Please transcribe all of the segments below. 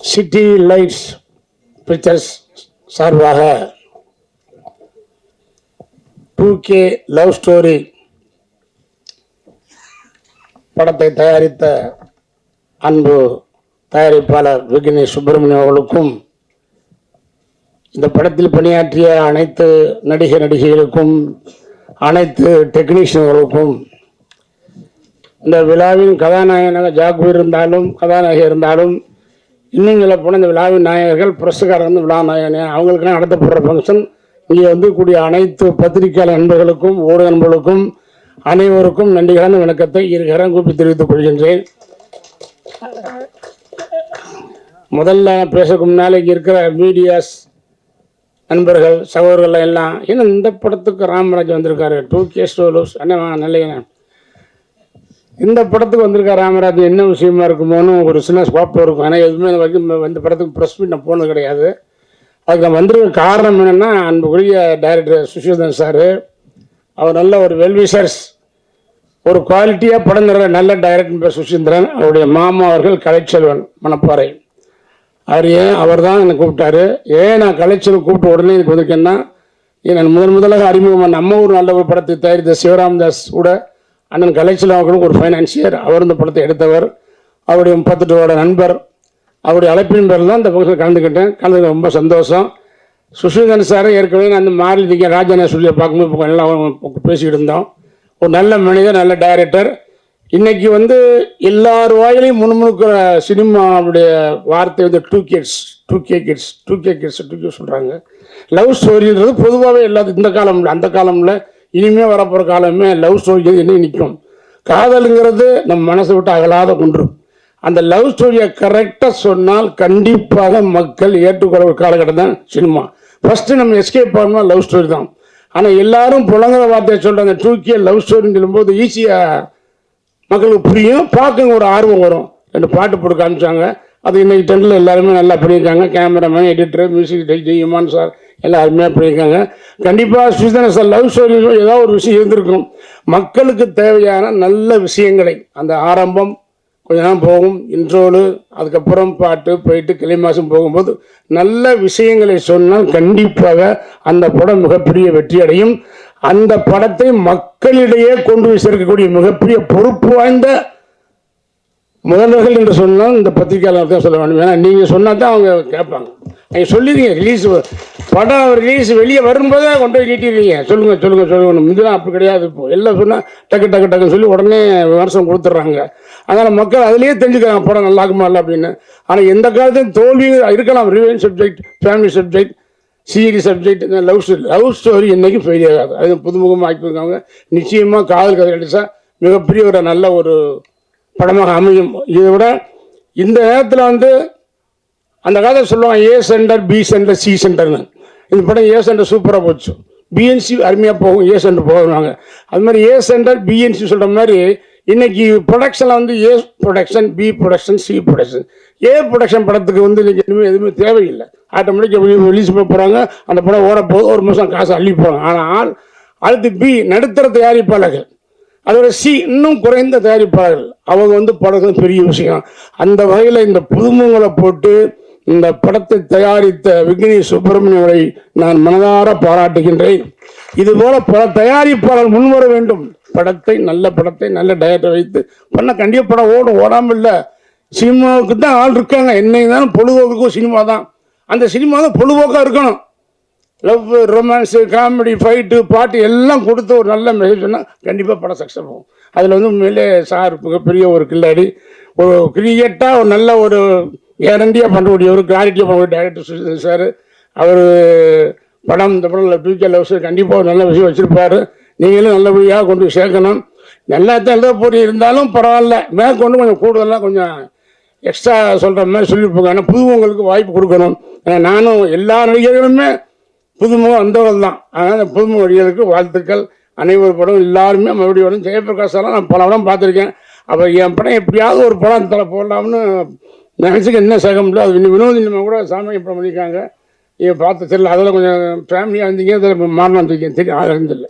City lights pictures சார்பாக two K love story படத்தை தயாரித்த அன்பு தயாரிப்பாளர் விக்னேஷ் சுப்பிரமணியம் அவர்களுக்கும் இந்த படத்தில் பணியாற்றிய அனைத்து நடிகை நடிகைகளுக்கும் அனைத்து டெக்னீஷியன்களுக்கும் இந்த விழாவின் கதாநாயகனாக ஜாக்வி இருந்தாலும் கதாநாயகி இருந்தாலும் இன்னும் சொல்ல போனால் இந்த விழாவின் நாயகர்கள் புரஸ்காரர் வந்து விழா நாயகன். அவங்களுக்குலாம் நடத்தப்படுற ஃபங்க்ஷன் இங்கே வந்து கூடிய அனைத்து பத்திரிகையாளர் நண்பர்களுக்கும் ஊடக நண்பர்களுக்கும் அனைவருக்கும் நன்றிகளான வணக்கத்தை இருகரம் கூப்பி தெரிவித்துக் கொள்கின்றேன். முதல்ல பேசக்கு முன்னால் இங்கே இருக்கிற மீடியாஸ் நண்பர்கள் சகோதரர்கள் எல்லாம் ஏன்னா இந்த படத்துக்கு ராமராஜ் வந்திருக்காரு? டூ கே ஸ்டோலோஸ் என்ன நல்ல இந்த படத்துக்கு வந்திருக்க ராமராஜ் என்ன விஷயமா இருக்குமோன்னு ஒரு சின்ன ஸ்கோப் இருக்கும். ஏன்னா எதுவுமே வரைக்கும் இந்த படத்துக்கு ப்ரெஸ் மீட் நான் போனது கிடையாது. அதுக்கு நான் வந்திருக்க காரணம் என்னென்னா அன்புக்குரிய டைரக்டர் சுஷிதன் சார் அவர் நல்ல ஒரு வெல்விஷர்ஸ் ஒரு குவாலிட்டியாக படம் தர நல்ல டைரக்டர் பேர் சுஷீந்திரன் அவருடைய மாமா அவர்கள் கலைச்செல்வன் மணப்பாறை. அவர் ஏன் அவர் தான் என்னை கூப்பிட்டாரு. ஏன் நான் கலைச்செல்வன் கூப்பிட்ட உடனே எனக்கு வந்திருக்கேன்னா நான் முதன் முதலாக அறிமுகமாக நம்ம ஒரு நல்ல ஒரு படத்தை தயாரித்த சிவராமதாஸ் கூட அண்ணன் கலைச்செல்வன் ஒரு ஃபைனான்சியர் அவர் இந்த படத்தை எடுத்தவர். அவருடைய முப்பத்தெட்டோட நண்பர் அவருடைய அழைப்பின் பேரில் தான் இந்த ஃபங்க்ஷன் கலந்துக்கிட்டேன். கலந்துக்க ரொம்ப சந்தோஷம். சுஷீதன் சாரை ஏற்கனவே நான் அந்த மாரலிங்க ராஜான சொல்லி பார்க்கும்போது இப்போ எல்லாம் பேசிக்கிட்டு இருந்தோம். ஒரு நல்ல மனிதர் நல்ல டைரக்டர் இன்றைக்கி வந்து எல்லார் வாயிலையும் முணுமுணுக்கிற சினிமாவுடைய வார்த்தை வந்து two kids two K kids two K kids two K சொல்கிறாங்க லவ் ஸ்டோரின்றது பொதுவாகவே எல்லாத்து இந்த காலம்ல அந்த காலமில் இனிமே வரப்போகிற காலமே லவ் ஸ்டோரி என்ன நிற்கும். காதலுங்கிறது நம்ம மனசை விட்டு அகலாத குன்றும் அந்த லவ் ஸ்டோரியை கரெக்டாக சொன்னால் கண்டிப்பாக மக்கள் ஏற்றுக்கொள்ள ஒரு காலகட்டம் தான் சினிமா. ஃபஸ்ட்டு நம்ம எஸ்கேப் பண்ணோம்னா லவ் ஸ்டோரி தான். ஆனால் எல்லாரும் புலங்குற வார்த்தையை சொல்கிறாங்க டூ கே லவ் ஸ்டோரின்னு சொல்லும்போது ஈஸியாக மக்களுக்கு புரியும். பார்க்க ஒரு ஆர்வம் வரும். ரெண்டு பாட்டு போட்டு காமிச்சாங்க. அது இன்னைக்கு டென்னில் எல்லாருமே நல்லா பண்ணியிருக்காங்க. Cameraman editor music director Imman sir எல்லாம் அருமையாக பண்ணியிருக்காங்க. கண்டிப்பாக சுதன சார் லவ் ஸ்டோரி ஏதாவது ஒரு விஷயம் இருந்திருக்கும். மக்களுக்கு தேவையான நல்ல விஷயங்களை அந்த ஆரம்பம் கொஞ்ச நேரம் போகும் இன்ட்ரோலு அதுக்கப்புறம் பாட்டு போயிட்டு கிளை மாதம் போகும்போது நல்ல விஷயங்களை சொன்னால் கண்டிப்பாக அந்த படம் மிகப்பெரிய வெற்றி அடையும். அந்த படத்தை மக்களிடையே கொண்டு போய் சேர்க்கக்கூடிய மிகப்பெரிய பொறுப்பு வாய்ந்த முதல்வர்கள் என்று சொன்னால் இந்த பத்திரிகையாளர் தான் சொல்ல வேண்டும். ஏன்னா நீங்கள் சொன்னால் தான் அவங்க கேட்பாங்க. நீங்கள் சொல்லிடுங்க ரிலீஸ் படம் ரிலீஸ் வெளியே வரும்போதே கொண்டு போய் நீட்டிடுறீங்க. சொல்லுங்கள் சொல்லுங்கள் சொல்லுங்கள் முந்திலாம் அப்படி கிடையாது இப்போ. எல்லாம் சொன்னால் டக்கு டக்கு டக்குன்னு சொல்லி உடனே விமர்சனம் கொடுத்துட்றாங்க. அதனால் மக்கள் அதுலேயே தெரிஞ்சுக்கிறாங்க படம் நல்லா இருக்குமா இல்லை அப்படின்னு. ஆனால் எந்த காலத்தையும் தோல்வி இருக்கலாம். ரிவென் சப்ஜெக்ட் ஃபேமிலி சப்ஜெக்ட் சீரி subject love story love story என்றைக்கும் ஃபெயிலியர் ஆகாது. அது புதுமுகமாக ஆக்கியிருக்காங்க நிச்சயமாக காதல் கதை அடித்தா மிகப்பெரிய ஒரு நல்ல ஒரு படமாக அமையும். இதை விட இந்த நேரத்தில் வந்து அந்த காலத்தை சொல்லுவாங்க A centre B centre C சென்டர்னு இந்த படம் ஏ சென்டர் சூப்பராக போச்சு. பிஎன்சி அருமையாக போகும் ஏ சென்டர் போகிறாங்க அது மாதிரி ஏ சென்டர் பிஎன்சி சொல்கிற மாதிரி இன்னைக்கு ப்ரொடக்ஷனில் வந்து A production B production C production A production படத்துக்கு வந்து இன்னைக்கு எதுவுமே எதுவுமே தேவையில்லை. ஆட்டோமேட்டிக்காக ரிலீஸ் பண்ண போகிறாங்க அந்த படம் ஓட போகுது ஒரு மாதம் காசு அள்ளி போகிறாங்க ஆனால் அடுத்து பி நடுத்தர தயாரிப்பாளர்கள். அதோட சி இன்னும் குறைந்த தயாரிப்பாளர்கள். அவங்க வந்து படம் பெரிய விஷயம். அந்த வகையில் இந்த புதுமுகங்களை போட்டு இந்த படத்தை தயாரித்த விக்னேஷ் சுப்பிரமணியரை நான் மனதார பாராட்டுகின்றேன். இதுபோல பல தயாரிப்பாளர் முன்வர வேண்டும். படத்தை நல்ல படத்தை நல்ல டயட்டை வைத்து. பண்ண கண்டிப்பாக படம் ஓடும் ஓடாமல் இல்லை. சினிமாவுக்கு தான் ஆள் இருக்காங்க. என்னை தான் பொழுதுபோக்குக்கும் சினிமா தான் அந்த சினிமா தான் பொழுதுபோக்காக இருக்கணும். லவ் ரொமான்ஸு காமெடி ஃபைட்டு பாட்டு எல்லாம் கொடுத்து ஒரு நல்ல மெசேஜ் சொன்னால் கண்டிப்பாக படம் சக்ஸஸ் ஆகும். அதில் வந்து உண்மையிலே சார் மிகப்பெரிய ஒரு கில்லாடி. ஒரு கிரியேட்டாக ஒரு நல்ல ஒரு கேரண்டியாக பண்ணக்கூடிய ஒரு கிளாரிட்டியாக பண்ணக்கூடிய டேரக்டர் சுஷிதன் சார். அவர் படம் இந்த படம் ஃபியூச்சர் லவ்ஸ் கண்டிப்பாக ஒரு நல்ல விஷயம் வச்சுருப்பாரு. நீங்களும் நல்லபடியாக கொண்டு சேர்க்கணும். நல்லா தான் எழுத போட்டி இருந்தாலும் பரவாயில்ல. மேற்கொண்டு கொஞ்சம் கூடுதலாக கொஞ்சம் எக்ஸ்ட்ரா சொல்கிற மாதிரி சொல்லியிருப்பாங்க ஆனால் புதுவங்களுக்கு வாய்ப்பு கொடுக்கணும். ஏன்னா நானும் எல்லா நடிகர்களுமே புதுமுகம் வந்தவர்கள் தான். அதனால் புதுமுக நடிகர்களுக்கு வாழ்த்துக்கள். அனைவரு படம் எல்லாருமே மறுபடியும் வரும். ஜெயபிரகாஷ் எல்லாம் நான் பல படம் பார்த்துருக்கேன். அப்போ என் படம் எப்படியாவது ஒரு படம் தலை போடலாம்னு நினச்சிக்க என்ன சேக முடியல அது இன்னும் வினோதினமாக கூட சாமி படம் பண்ணியிருக்காங்க. இவன் பார்த்து தெரியல. அதில் கொஞ்சம் ஃபேமிலியாக இருந்தீங்க அதில் மாறலாம் இருக்கேன் தெரியும் அது இருந்தில்ல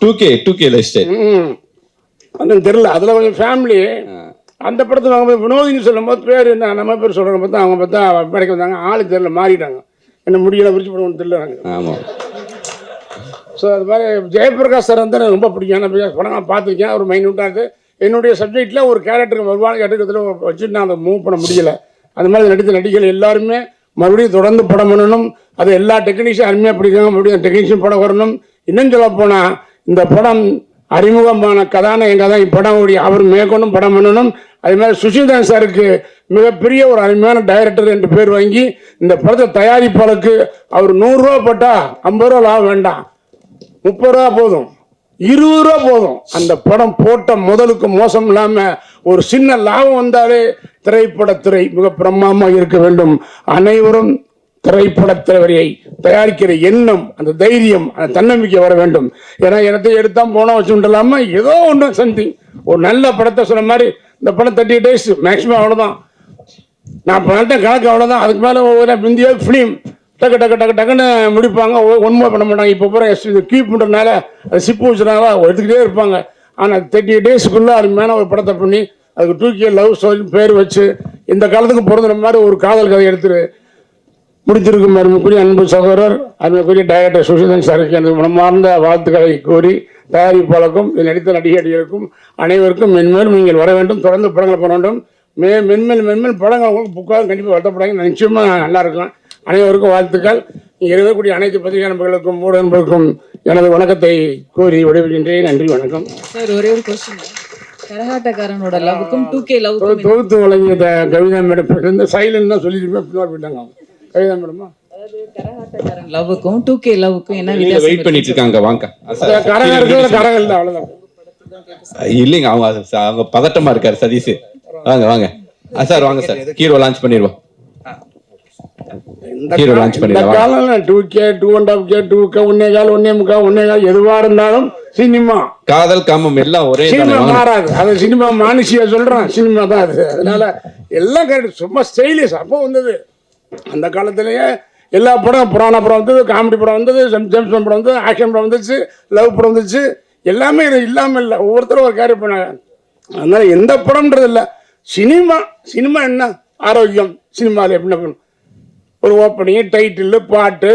two K two K lifestyle ம் அது தெரியல. அதில் கொஞ்சம் ஃபேமிலி அந்த படத்தில் அவங்க வினோதின்னு சொல்லும்போது பேர் என்ன நம்ம பேர் சொல்கிறவங்க பார்த்தா அவங்க பார்த்தா படைக்க வந்தாங்க. ஆளு தெரியல மாறிட்டாங்க. என்ன முடியல விரிச்சு போடுவோம் தெரியல ஆமா. ஸோ அது மாதிரி ஜெயபிரகாஷ் சார் வந்து எனக்கு ரொம்ப பிடிக்கும். ஏன்னா நான் பார்த்துருக்கேன் அவர் மைனூட்டாக இருக்குது என்னுடைய சப்ஜெக்டில் ஒரு கேரக்டருக்கு வருவான கேரக்டர் வச்சுட்டு நான் அதை மூவ் பண்ண முடியல. அந்த மாதிரி நடித்த நடிகர்கள் எல்லாருமே மறுபடியும் தொடர்ந்து படம் பண்ணணும். அது எல்லா டெக்னீஷியன் அருமையாக பிடிக்காங்க மறுபடியும் டெக்னீஷியன் படம் வரணும். இன்னும் சொல்ல போனால் இந்த படம் அறிமுகமான கதாநாயகன் தான் இப்படம். அவர் மேற்கொண்டும் படம் பண்ணணும். அதே மாதிரி சுஷிதன் சாருக்கு மிகப்பெரிய ஒரு அருமையான டைரக்டர் என்று பேர் வாங்கி இந்த படத்தை தயாரிப்பாளருக்கு அவர் நூறுரூவா போட்டா ஐம்பது ரூபா லாபம் வேண்டாம். முப்பது ரூபா போதும். இருபது ரூபா போதும். அந்த படம் போட்ட முதலுக்கு மோசம் இல்லாமல் ஒரு சின்ன லாபம் வந்தாலே திரைப்படத்துறை மிக பிரம்மாமாக இருக்க வேண்டும். அனைவரும் திரைப்படத்துறையை தயாரிக்கிற எண்ணம் அந்த தைரியம் அந்த தன்னம்பிக்கை வர வேண்டும். ஏன்னா இடத்தை எடுத்தா போனா இல்லாமல் ஏதோ ஒன்று சம்திங் ஒரு நல்ல படத்தை சொன்ன மாதிரி இந்த படம் தேர்ட்டி டேஸ் மேக்ஸிமம் அவ்வளோதான் நான் பண்ணிட்ட கணக்கு அவ்வளோதான் அதுக்கு மேலே ஒவ்வொரு இந்தியா ஃபிலிம் டக்கு டக்கு டக்கு டக்குன்னு முடிப்பாங்க. ஒன்றுமே பண்ண மாட்டாங்க. இப்போ பூரா எஸ் இது கீப் பண்ணுறதுனால அது சிப்பு வச்சுனால எடுத்துக்கிட்டே இருப்பாங்க. ஆனால் தேர்ட்டி டேஸ்க்குள்ளே அருமையான ஒரு படத்தை பண்ணி அதுக்கு தூக்கிய லவ் ஸ்டோரின்னு பேர் வச்சு இந்த காலத்துக்கு பிறந்த மாதிரி ஒரு காதல் கதை எடுத்துரு முடித்திருக்கும் அருமைக்குரிய அன்பு சகோதரர் அருமைக்குரிய டைரக்டர் சுஷிதன் சாருக்கு எனது மனமார்ந்த வாழ்த்துக்களை கூறி தயாரிப்பாளருக்கும் இதில் நடித்த நடிகர்களுக்கும் அனைவருக்கும் மென்மேலும் நீங்கள் வர வேண்டும். தொடர்ந்து படங்கள் பண்ண வேண்டும். மே மென்மேல் மென்மேல் படங்கள் உங்களுக்கு புக்காக கண்டிப்பாக வருத்தப்படாங்க நிச்சயமாக நல்லா இருக்கும் அனைவருக்கும் வாழ்த்துக்கள். இங்கே இருக்கக்கூடிய அனைத்து பத்திரிகை நண்பர்களுக்கும் ஊடக நண்பர்களுக்கும் எனது வணக்கத்தை கூறி விடைபெறுகின்றேன். நன்றி வணக்கம். சார் ஒரே ஒரு கொஸ்டின் கரகாட்டக்காரனோட லவ்வுக்கும் டூ கே லவ்வுக்கும் தொகுத்து வழங்கிய கவிதா மேடம் இந்த சைலண்ட் தான் சொல்லியிருப்பேன் பின்னாடி போயிட்டாங்க. கவிதா மேடமா? லவ்வுக்கும் டூ கே லவ்வுக்கும் என்ன வெயிட் பண்ணிட்டு இருக்காங்க வாங்க. கரகம் கரகம் இல்லை அவ்வளோதான் இல்லைங்க அவங்க அவங்க பதட்டமா இருக்காரு சதீஷ். வாங்க வாங்க. சார் வாங்க சார். ஹீரோ லான்ச் பண்ணிடுவோம். ஹீரோ லான்ச் பண்ணிடுவோம். Two K two and half K two K ஒன்னே கால் ஒன்னே முக்கா ஒன்னே கால் எதுவா இருந்தாலும் சினிமா. காதல் காமம் எல்லாம் ஒரே சினிமா. மாறாது. அது சினிமா மானுஷியா சொல்றேன். சினிமா தான் அது. அதனால எல்லாம் கரெக்ட் சும்மா ஸ்டைலிஷ் அப்போ வந்தது. அந்த காலத்திலேயே எல்லா படம் புராண படம் வந்தது காமெடி படம் வந்தது ஜேம்ஸ் படம் வந்தது ஆக்ஷன் படம் வந்துச்சு லவ் படம் வந்துச்சு. எல்லாமே இது இல்லாமல் இல்லை. ஒவ்வொருத்தரும் ஒரு கேரி பண்ணாங்க. அதனால எந்த படம்ன்றது இல்லை. சினிமா சினிமா என்ன? ஆரோக்கியம். சினிமாவில் எப்படி ஒரு ஓப்பனிங் டைட்டில் பாட்டு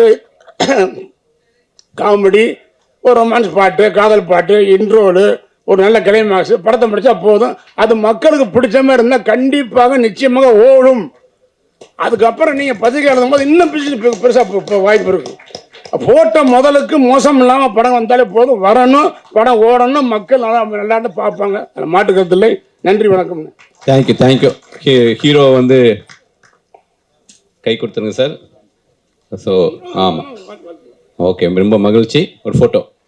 காமெடி ஒரு ரொமான்ஸ் பாட்டு காதல் பாட்டு இன்ட்ரோடு ஒரு நல்ல கிளைமாக்ஸ் படத்தை முடித்தா போதும். அது மக்களுக்கு பிடிச்ச மாதிரி இருந்தால் கண்டிப்பாக நிச்சயமாக ஓடும். அதுக்கப்புறம் நீங்கள் பத்திரிக்கை எழுதும் போது இன்னும் பிசினஸ் பெருசாக வாய்ப்பு இருக்கும் போட்ட முதலுக்கு மோசம் இல்லாமல் படம் வந்தாலே போதும். வரணும் படம் ஓடணும் மக்கள் நல்லா நல்லா பார்ப்பாங்க. அதில் மாட்டுக்கிறது இல்லை. நன்றி வணக்கம். தேங்க்யூ தேங்க்யூ ஹீரோ வந்து கை கொடுத்துருங்க சார் ஸோ ஆமாம் ஓகே ரொம்ப மகிழ்ச்சி. ஒரு ஃபோட்டோ